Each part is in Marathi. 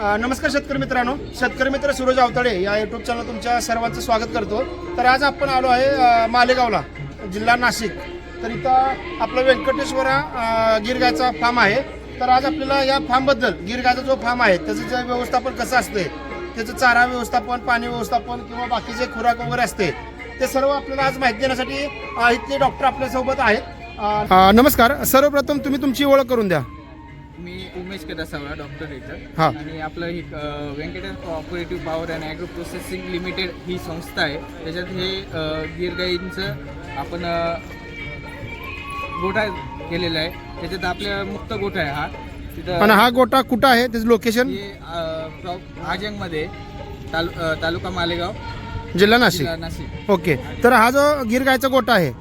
नमस्कार शेतकरी मित्रांनो. शेतकरी मित्र सूरज अवताडे या युट्यूब चॅनल तुमच्या सर्वांचं स्वागत करतो. तर आज आपण आलो आहे मालेगावला जिल्हा नाशिक. तर इथं आपलं व्यंकटेश्वरा अ, गिरगायचा फार्म आहे. तर आज आपल्याला या फार्मबद्दल गिरगायचा जो फार्म आहे त्याचं जे व्यवस्थापन कसं असते त्याचं चारा व्यवस्थापन पाणी व्यवस्थापन किंवा बाकीचे खुराक वगैरे असते ते सर्व आपल्याला आज माहिती देण्यासाठी इथले डॉक्टर आपल्यासोबत आहेत. नमस्कार. सर्वप्रथम तुम्ही तुमची ओळख करून द्या. मी उमेश कदासावळा डॉक्टर इथं. हा. आणि आपलं ही अ, Vyankatesh cooperative power and agro processing limited ही संस्था आहे. त्याच्यात हे अ, गिरगाईंचं आपण अ, गोठा केलेला आहे. त्याच्यात आपल्या मुक्त गोठा आहे हा. आणि तिथं हा गोटा कुठं आहे? त्याचं लोकेशन हे अ, प्रॉप- आजंगमध्ये तालु अ, तालुका मालेगाव जिल्हा नाशिक. जिल्हा नाशिक. ओके. तर हा जो गिर गायचा गोटा आहे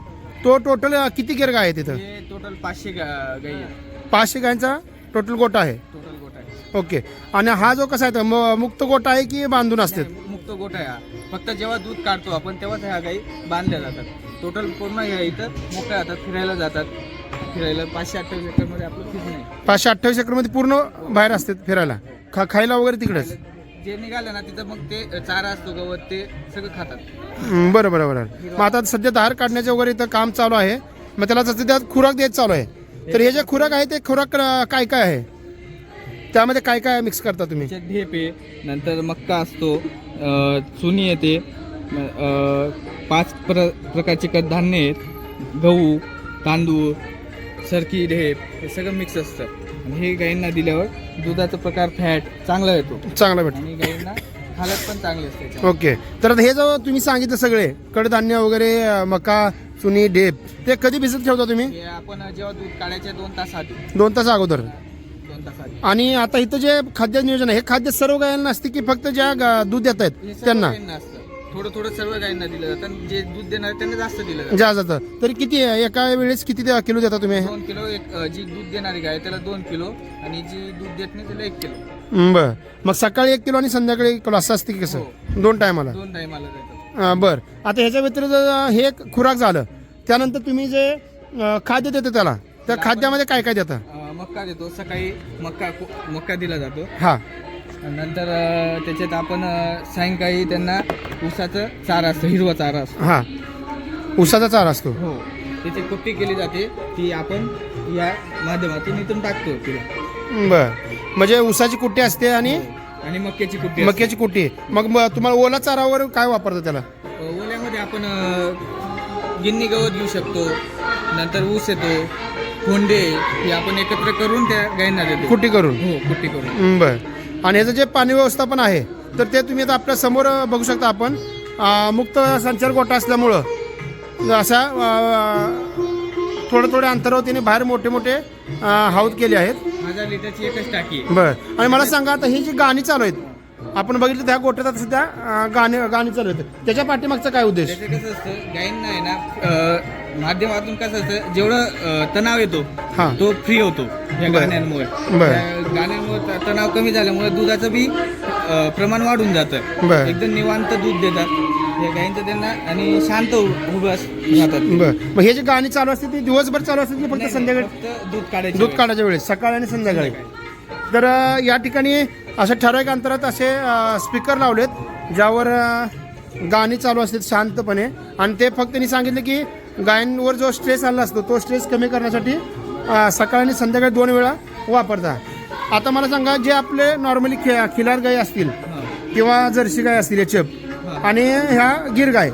तो टोटल किती गिर गाय आहे तिथं? हे टोटल पाचशे गा- गाई आहे पाचशे गायचा टोटल गोटा आहे? टोटल गोठा आहे. ओके. आणि हा जो कसा आहे तो मुक्त गोटा आहे की बांधून असते? नाही, मुक्त गोठा आहे हा. फक्त जेव्हा दूध काढतो आपण तेव्हाच ह्या गाई बांधल्या जातात. टोटल पूर्ण ह्या इथं मोकळ्या हातात फिरायला जातात. फिरायला पाचशे अठ्ठावीस एकरमध्ये आपलं फिरणं आहे पाचशे अठ्ठावीस एकरमध्ये पूर्ण बाहेर असते फिरायला? खा खायला वगैरे तिकडेच? जे निघालं ना तिथं मग ते चारा असतो गवत ते सगळं खातात. हं, बरं बरं बरं मग आता सध्या धार काढण्याचं वगैरे इथं काम चालू आहे. मग त्याला सध्या खुराक देत चालू आहे. तर हे जे खुराक आहे ते खुराक अं, काय काय आहे? त्यामध्ये काय काय मिक्स करता तुम्ही? त्याच्यात ढेप आहे नंतर मक्का असतो अं, चुनी येते अं, पाच प्र प्रकारचे कडधान्य आहेत गहू तांदूळ सरकी ढेप हे सगळं मिक्स असतं. आणि हे गाईंना दिल्यावर दुधाचा प्रकार फॅट चांगला येतो. चांगला भेट आणि गाईंना हालत पण चांगली असते. त्याच्यात. ओके. तर आता हे जो तुम्ही सांगितलं सगळे कडधान्य वगैरे अं, मका चुनी डेप. ते कधी भिजत ठेवता तुम्ही? हे आपण जेव्हा दूध काढायच्या दोन तास आधी. दोन तास अगोदर. दोन तास आधी. आणि आता इथं जे खाद्य नियोजन आहे हे खाद्य सर्व गायांना असते की फक्त ज्या गा- दूध देत हे आहेत सर्व त्यांना? असतं. थोडं थोडं सर्व गाईंना दिलं जातं आणि जे दूध देणार त्यांना जास्त दिलं जातं. ज्या जातं. तरी किती आहे? एका वेळेस किती द्या- किलो देता तुम्ही? दोन किलो एक अं, जी दूध देणारी गाय त्याला दोन किलो आणि जी दूध देत नाही त्याला एक किलो. हं, बरं. मग सकाळी एक किलो आणि संध्याकाळी एक किलो. असं असते की कसं? दोन टायमाला. दोन देतात अं, बरं. आता ह्याच्या व्यतिरिक्त हे एक खुराक झालं. त्यानंतर तुम्ही जे अं, खाद्य देता त्याला त्या खाद्यामध्ये काय काय देता? अं, मक्का देतो. सकाळी मक्का मक्का दिला जातो. हा. नंतर अं, त्याच्यात आपण अं, सायंकाळी त्यांना ऊसाचं चारा असतो हिरवा चारा असतो. हा. उसाचा चारा असतो. हो. त्याची कुट्टी केली जाते ती आपण या माध्यमातून इथून टाकतो तिला. बर. म्हणजे उसाची कुट्टी असते आणि आणि मक्याची कुट्टी असते. मक्याची कुट्टी. मग म- तुम्हाला ओला चारावर काय वापरतं त्याला? अं, ओल्यामध्ये आपण अं, गिन्नी गवत घेऊ शकतो. नंतर ऊस येतो. कोंडे हे आपण एकत्र करून त्या गायींना देतो. कुट्टी करून? हो कुट्टी करून. हं, बर. आणि ह्याचं जे पाणी व्यवस्थापन आहे तर ते तुम्ही आता आपल्यासमोर बघू शकता आपण. अं, मुक्त संचार गोटा असल्यामुळं अशा अं, थोड्या अंतरावर तिने बाहेर मोठे मोठे अं, हाऊद केले आहेत. हजार लिटरची एकच टाकी आहे. बर आणि मला सांगा आता ही जी गाणी चालू आहेत आपण बघितलं त्या गोट्यात आता सध्या अं, गाणी गाणी चालू आहेत त्याच्या पाठीमागचा काय उद्देश त्याचं कसं असतं गायींना आहे ना अं, माध्यमातून कसं असतं जेवढं अं, तणाव येतो हा. तो फ्री होतो या बरं. गाण्यांमुळे बरं. त्या गाण्यांमुळे त- तणाव कमी झाल्यामुळे दुधाचं बी अं, प्रमाण वाढून जातं बरं. एकदम निवांत दूध देतात या गायींचं त्यांना आणि शांत उ- उभं अस- राहतात बर. मग हे जी गाणी चालू असते ती दिवसभर चालू असते की फक्त नाही, संध्याकाळी? फक्त दूध काढायचं दूध काढायच्या वेळेस सकाळी आणि संध्याकाळी. तर अ, या ठिकाणी अशा ठराविक अंतरात असे स्पीकर लावलेत ज्यावर अ, गाणी चालू असतात शांतपणे. आणि ते फक्त त्यांनी सांगितलं की गायांवर जो स्ट्रेस आला असतो तो स्ट्रेस कमी करण्यासाठी अ, सकाळ आणि संध्याकाळी दोन वेळा वापरता. आता मला सांगा जे आपले नॉर्मली खि खिलार गाय असतील किंवा जर्सी गाय असतील एचएफ आणि ह्या गिर गाय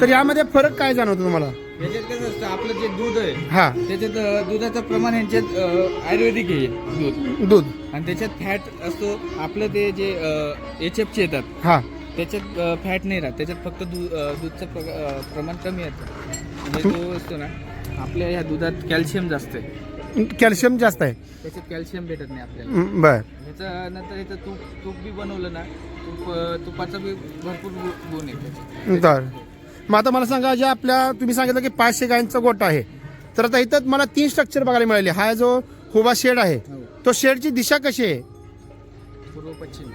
तर यामध्ये फरक काय जाणवतो तुम्हाला? याच्यात कसं असतं आपलं जे दूध आहे हा. त्याच्यात अं, दुधाचं प्रमाण यांच्यात अं, आयुर्वेदिक आहे दूध. दूध. आणि त्याच्यात फॅट असतो आपलं ते जे एच एफचे येतात हा. त्याच्यात फॅट नाही राहत. त्याच्यात फक्त दूध अं, दूधचं प्र- अं, प्रमाण कमी येतं. म्हणजे तो असतो ना आपल्या ह्या दुधात कॅल्शियम जास्त आहे. कॅल्शियम जास्त आहे. त्याच्यात कॅल्शियम भेटत नाही आपल्याला. बर. ह्याचं नंतर इथं तूप तूप बी बनवलं ना तूप तुपाचा बी भरपूर गु- गुण आहे त्याच्यात. तर मग आता मला सांगा जे आपल्या तुम्ही सांगितलं की पाचशे गायींचा गोट आहे. तर आता इथं मला तीन स्ट्रक्चर बघायला मिळाले. हा जो हुबा शेड आहे हो. तो शेडची दिशा कशी आहे? पूर्व पश्चिम.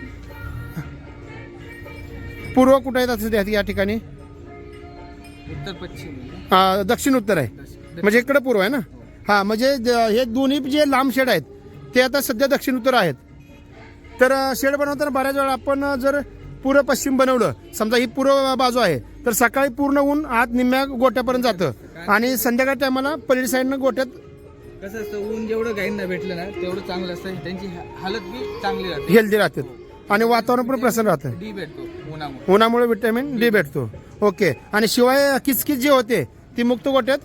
पूर्व कुठे आहे आता या ठिकाणी? उत्तर पश्चिम. दक्षिण उत्तर आहे. म्हणजे इकडे पूर्व आहे ना? हा. म्हणजे ज- हे दोन्ही जे लांब शेड आहेत ते आता सध्या दक्षिण उत्तर आहेत. तर शेड बनवताना बऱ्याच वेळा आपण जर पूर्व पश्चिम बनवलं समजा ही पूर्व बाजू आहे तर सकाळी पूर्ण ऊन आत निम्म्या गोट्यापर्यंत जातं. आणि संध्याकाळ टायमाला पलीड साईडनं गोट्यात कसं असतं ऊन जेवढं गाईंना भेटलं ना तेवढं चांगलं असतं. त्यांची हालत बी चांगली राहते. हेल्दी राहतात आणि वातावरण पण प्रसन्न राहतं. डी भेटतो उन्हामुळे. उन्हामुळे विटॅमिन डी भेटतो. ओके. आणि शिवाय किचकिच जी होते ती मुक्त गोट्यात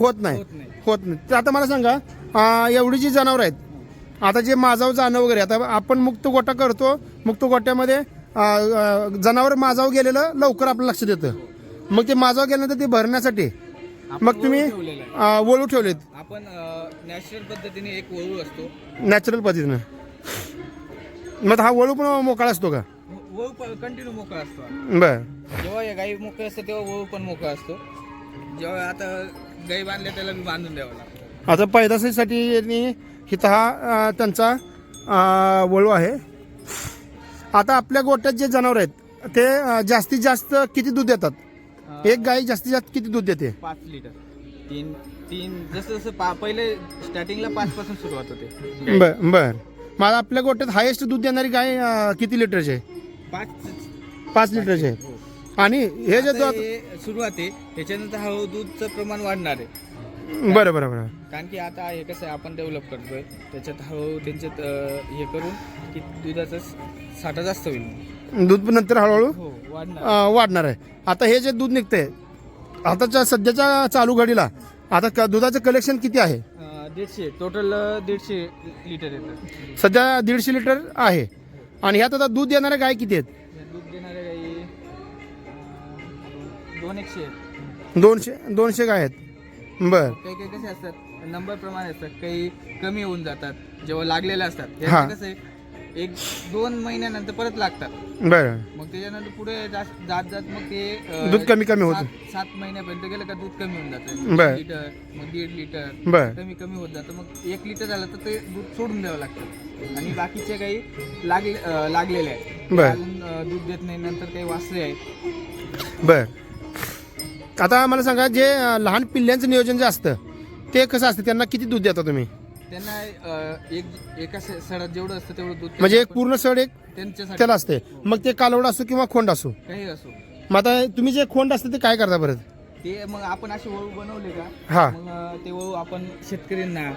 होत नाही. होत नाही. तर आता मला सांगा एवढी जी जनावर आहेत आता जे माझाव जाणं वगैरे आता आपण मुक्त गोटा करतो मुक्त गोट्यामध्ये जनावर माजाव गेलेलं लवकर आपलं लक्ष देतं. मग ते माजाव गेल्यानंतर ते भरण्यासाठी मग तुम्ही वळू ठेवलेत. आपण नॅचरल पद्धतीने एक वळू असतो. नॅचरल पद्धतीनं. मग हा वळू पण मोकळा असतो का? वळू कंटिन्यू मोकळा असतो. बर. जेव्हा गाई मोकळे असते तेव्हा वळू पण मोकळा असतो. जेव्हा आता गाई बांधल्या त्याला बी बांधून द्यावं लागतं. आता पैदाशीसाठी यांनी इथं हा अं, त्यांचा अं, वळू आहे. आता आपल्या गोट्यात जे जनावर आहेत ते अं, जास्तीत जास्त किती दूध देतात? अं, एक गाई जास्तीत जास्त किती दूध देते? पाच लिटर. तीन तीन जसं जसं पा पहिले स्टार्टिंगला पाच पासून सुरुवात होते. बर बर. मला आपल्या गोट्यात हायेस्ट दूध देणारी गाय अं, किती लिटरची आहे? पाच पाच लिटरची आहे. हो. आणि हे जे आता दूध हे सुरुवात आहे त्याच्यानंतर हळूहळू दूधचं प्रमाण वाढणार आहे. बरं बरं बरं कारण की आता हे कसं आहे आपण डेव्हलप करतोय त्याच्यात हळूहळू त्यांच्यात अं, हे करून की दुधाचा साठा जास्त होईल. दूध नंतर हळूहळू हो वाढणार. अं, वाढणार आहे. आता हे जे दूध निघतंय आताच्या सध्याच्या चालू घडीला आता क- दुधाचं कलेक्शन किती आहे? अं, दीडशे टोटल दीडशे लिटर येतं. सध्या दीडशे लिटर आहे. आणि ह्यात आता दूध देणाऱ्या गाय किती आहेत? दोन एकशे आहेत. दोनशे दोनशे गाय आहेत? बर. काही काही कसे असतात? नंबर प्रमाणे असतात. काही कमी होऊन जातात. जेव्हा लागलेले असतात हा. ह्याचं कसं आहे एक दोन महिन्यानंतर परत लागतात. बर. मग त्याच्यानंतर पुढे जात जात मग ते अं, दूध कमी कमी होतं. सात- सात महिन्यापर्यंत गेलं का दूध कमी होऊन जातं. बर. लिटर मग दीड लिटर. बर. कमी कमी होत जातं. मग एक लिटर झालं तर ते दूध सोडून द्यावं लागतं. आणि बाकीच्या काही लागले अं, लागलेल्या आहेत. बर. अजून अं, दूध देत नाही. नंतर काही वासरे आहेत. बर. आता मला सांगा जे अं, लहान पिल्ल्यांचं नियोजन जे असतं ते कसं असतं? त्यांना किती दूध देता तुम्ही? त्यांना अं, एक एका स- सडात जेवढं असतं तेवढं दूध म्हणजे एक पूर्ण सड एक त्यांच्यासाठी. त्याला असते. मग ते कालवड असो किंवा खोंड असो. काही असो. मग आता तुम्ही जे खोंड असते ते काय करता परत? ते मग आपण असे वळू बनवले का? हा. मग अं, ते वळू आपण शेतकऱ्यांना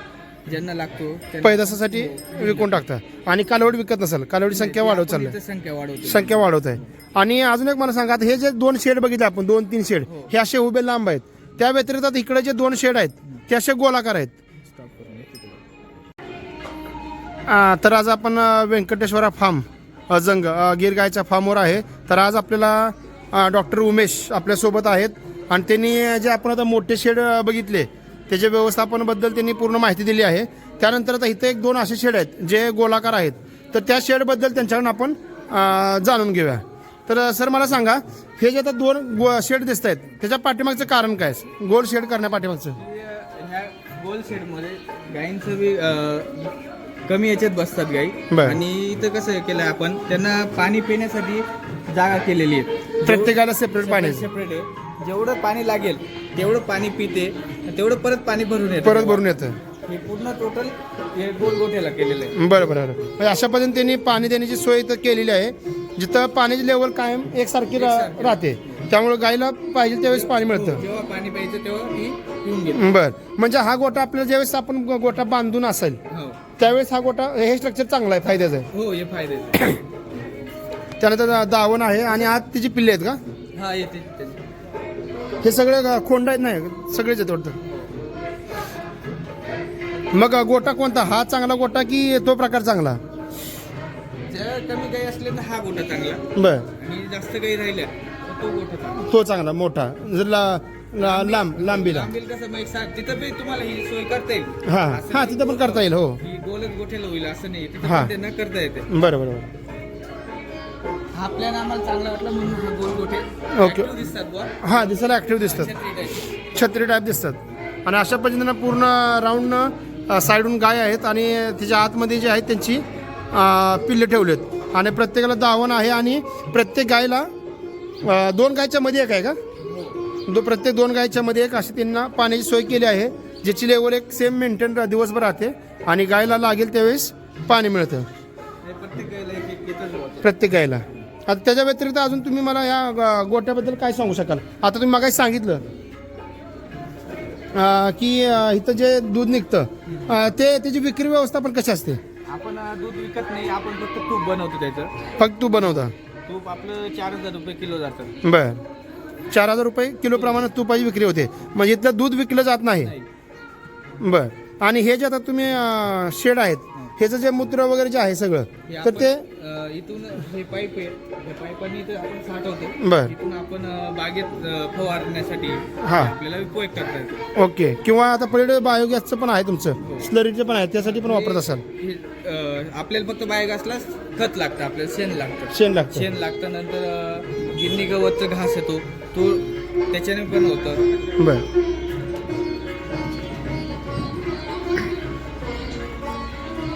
ज्यांना लागतो त्यांना- पैदासासाठी विकून टाकता. आणि कालवड विकत नसेल कालवडी संख्या वाढवत आपण चाललंय इथं संख्या वाढवते. संख्या वाढवत आहे. आणि अजून एक मला सांगा आता हे जे दोन शेड बघितले आपण दोन तीन शेड हो. हे असे उभे लांब आहेत. त्या व्यतिरिक्त आता इकडे जे दोन शेड आहेत ते असे गोलाकार आहेत. आ, तर आज आपण अ, व्यंकटेश्वरा फार्म अजंग अ, गिर गायच्या फार्मवर आहे. तर आज आपल्याला डॉक्टर उमेश आपल्यासोबत आहेत. आणि त्यांनी जे आपण आता मोठे शेड अ, बघितले त्याच्या व्यवस्थापनाबद्दल त्यांनी पूर्ण माहिती दिली आहे. त्यानंतर आता इथे एक दोन असे शेड आहेत जे गोलाकार आहेत. तर त्या शेडबद्दल त्यांच्याकडून आपण जाणून घेऊया. तर सर मला सांगा हे जे आता दोन गो शेड दिसत आहेत त्याच्या पाठीमागचं कारण काय गोल शेड करण्या पाठीमागचं. ह्या गोल शेडमध्ये गायींचं बी कमी याच्यात बसतात गाई. आणि इथं कसं केलंय आपण त्यांना पाणी पिण्यासाठी जागा केलेली आहे. प्रत्येकाला सेपरेट पाण्याचं सेपरेट आहे जेवढं पाणी लागेल तेवढं पाणी पिते. तेवढं परत पाणी भरून येतं. परत भरून येतं. हे पूर्ण टोटल हे गोल गोठ्याला केलेलं आहे. बरं बरं बरं. म्हणजे अशा पद्धतीने त्यांनी पाणी देण्याची सोय इथं केलेली आहे. जिथं पाण्याची लेवल कायम एकसारखी रा- राहते. त्यामुळे गायला पाहिजे त्यावेळेस पाणी मिळतं. जेव्हा पाणी प्यायचं तेव्हा ती पिऊन घेते. बरं. म्हणजे हा गोटा आपल्याला ज्यावेळेस आपण गो- गोटा बांधून असेल हो. त्यावेळेस हा गोटा हे स्ट्रक्चर चांगलं आहे फायद्याचं आहे. हो हे त्यानंतर दा- दावण आहे आणि आत तिची पिल्ले आहेत का? हा येते. हे सगळे खोंड आहेत नाही सगळेच आहेत वाटतं. मग गोटा कोणता? हा चांगला गोटा की तो प्रकार चांगला? जर कमी काही असले तर हा गोठा चांगला. बरं. आणि जास्त काही राहिल्या तर तो गोठा चांगला. तो चांगला मोठा. जर ला- ला- लांब लांबीला. कसं सा- तिथं बी तुम्हाला ही सोय करता येईल. हा. असं हा नाही तिथं पण करता येईल हो. ही गोलच गोठ्याला होईल असं नाही. तिथं हा. पण त्यांना करता येते. बरं बरं बरं हा प्लॅन आम्हाला चांगला वाटला म्हणून हा गोल गोठे active दिसतात बुवा. हा दिसायला ऍक्टिव्ह दिसतात. छत्री टाईप दिसतात. आणि अशा पद्धतीनं पूर्ण राऊंड साईडून गाय आहेत आणि तिच्या आतमध्ये जे आहेत त्यांची पिल्ले ठेवलेत. आणि प्रत्येकाला दावण आहे आणि प्रत्येक गायला दोन गायच्या मध्ये एक आहे का? दो प्रत्येक दोन गायच्या मध्ये एक अशी त्यांना पाण्याची सोय केली आहे ज्याची लेवल एक सेम मेंटेन दिवसभर राहते आणि गायला लागेल त्यावेळेस पाणी मिळतं. प्रत्येक गायला आता त्याच्या व्यतिरिक्त अजून तुम्ही मला या गोट्याबद्दल काय सांगू शकाल? आता तुम्ही मगाशी सांगितलं अं, की अं, इथं जे दूध निघतं अं, ते त्याची विक्री व्यवस्था पण कशी असते? आपण अं, दूध विकत नाही आपण फक्त तूप बनवतो त्याचं. फक्त तू बनवता? तूप आपलं चार हजार रुपये किलो जातं. बर. चार हजार रुपये किलो प्रमाणात तुपाची विक्री होते. म्हणजे इथलं दूध विकलं जात नाही. नाही. बर. आणि हे जे आता तुम्ही शेड आहेत ह्याचं जे मूत्र वगैरे जे आहे सगळं हे तर आपण, ते अं, इथून हे पाईप आहे हे पाईपाने इथं आपण साठवतो. बर. इथून आपण अं, बागेत अं, फवारण्यासाठी हा. आपल्याला उपयोग करता येतो. ओके. किंवा आता पलीकडे बायोगॅसचं पण आहे तुमचं स्लरीचं पण आहे त्यासाठी पण वापरत असाल? हे, अं, आपल्याला फक्त बायोगॅसला खत लागतं आपल्याला शेण लागतं. शेण लागतं. शेण लागतं नंतर अं, गिन्नी गवतचा घास येतो तो त्याच्याने पण होतं. बर.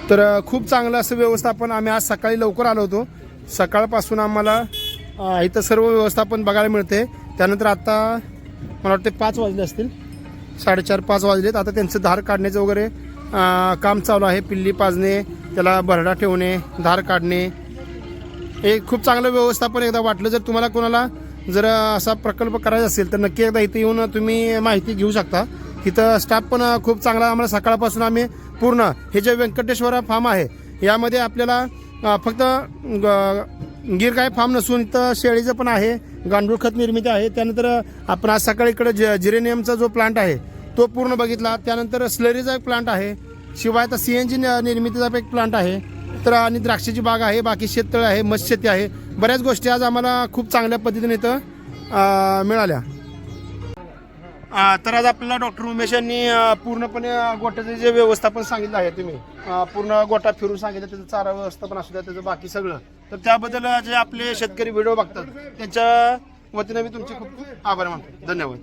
तर खूप चांगलं असं व्यवस्थापन आम्ही आज सकाळी लवकर आलो होतो. सकाळपासून आम्हाला इथं सर्व व्यवस्थापन बघायला मिळते. त्यानंतर आता मला वाटते पाच वाजले असतील. साडेचार पाच वाजलेत. आता त्यांचं धार काढण्याचं वगैरे काम चालू आहे. पिल्ली पाजणे त्याला भरडा ठेवणे धार काढणे. हे खूप चांगलं व्यवस्थापन एकदा वाटलं. जर तुम्हाला कोणाला जर असा प्रकल्प करायचा असेल तर नक्की एकदा इथे येऊन तुम्ही माहिती घेऊ शकता. इथं स्टाफ पण खूप चांगला आम्हाला सकाळपासून आम्ही पूर्ण. हे जे व्यंकटेश्वरा फार्म आहे यामध्ये आपल्याला फक्त ग- फार्म नसून इथं शेळीचं पण आहे गांडूळ खत निर्मिती आहे. त्यानंतर आपण आज सकाळी इकडे ज जिरेनियमचा जो प्लांट आहे तो पूर्ण बघितला. त्यानंतर स्लरीचा एक प्लांट आहे. शिवाय आता सी एन जी निर्मितीचा एक प्लांट आहे. तर आणि द्राक्षाची बाग आहे बाकी शेततळ आहे मत्स्यशेती आहे. बऱ्याच गोष्टी आज आम्हाला खूप चांगल्या पद्धतीने इथं मिळाल्या. तर आज आपल्याला डॉक्टर उमेश यांनी पूर्णपणे गोट्याचं जे व्यवस्थापन सांगितलं आहे तुम्ही पूर्ण गोटा फिरून सांगितलं त्याचं चारा व्यवस्थापन असू द्या त्याचं बाकी सगळं तर त्याबद्दल जे आपले शेतकरी व्हिडिओ बघतात त्यांच्या वतीनं मी तुमचे खूप खूप आभार मानतो. धन्यवाद.